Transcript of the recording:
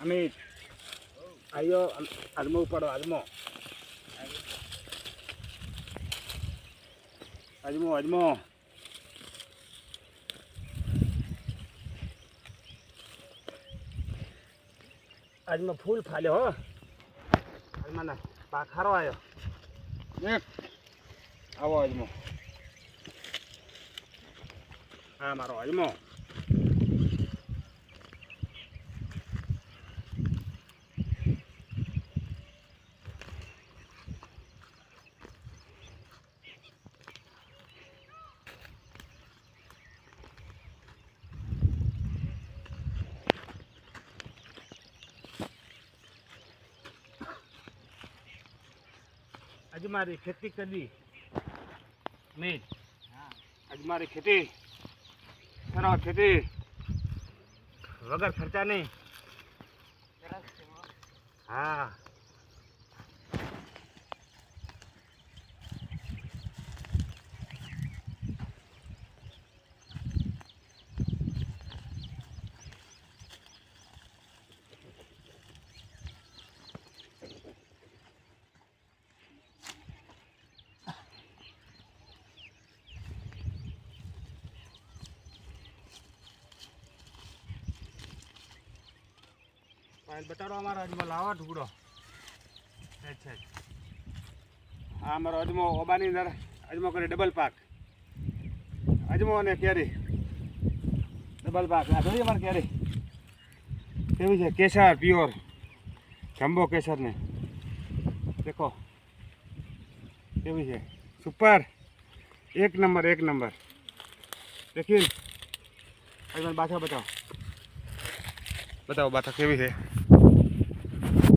અમિત આયો અજમો ઉપાડો અજમો અજમો અજમો અજમો ફૂલ ફાલ્યો, હો. અજમાના પાખારો આવ્યો દેખ આવો અજમો હા, મારો અજમો આજે મારી ખેતી કરી. મેં આજે મારી ખેતી. કરો ખેતી. વગર ખર્ચા નહીં. હા. બટાડો અમારો અજમો લાવો અચ્છા હા અમારો અજમો ઓબાની અંદર, અજમો કરે ડબલ પાક અજમો અને કેરી. ડબલ પાક આ જોઈએ અમારે કેરી? કેવી છે? કેસર પ્યોર જમ્બો કેસર ને. દેખો. કેવી છે? સુપર એક નંબર એક નંબર. દેખીને? પાછા બતાવો. બતાવો બાથા કેવી છે?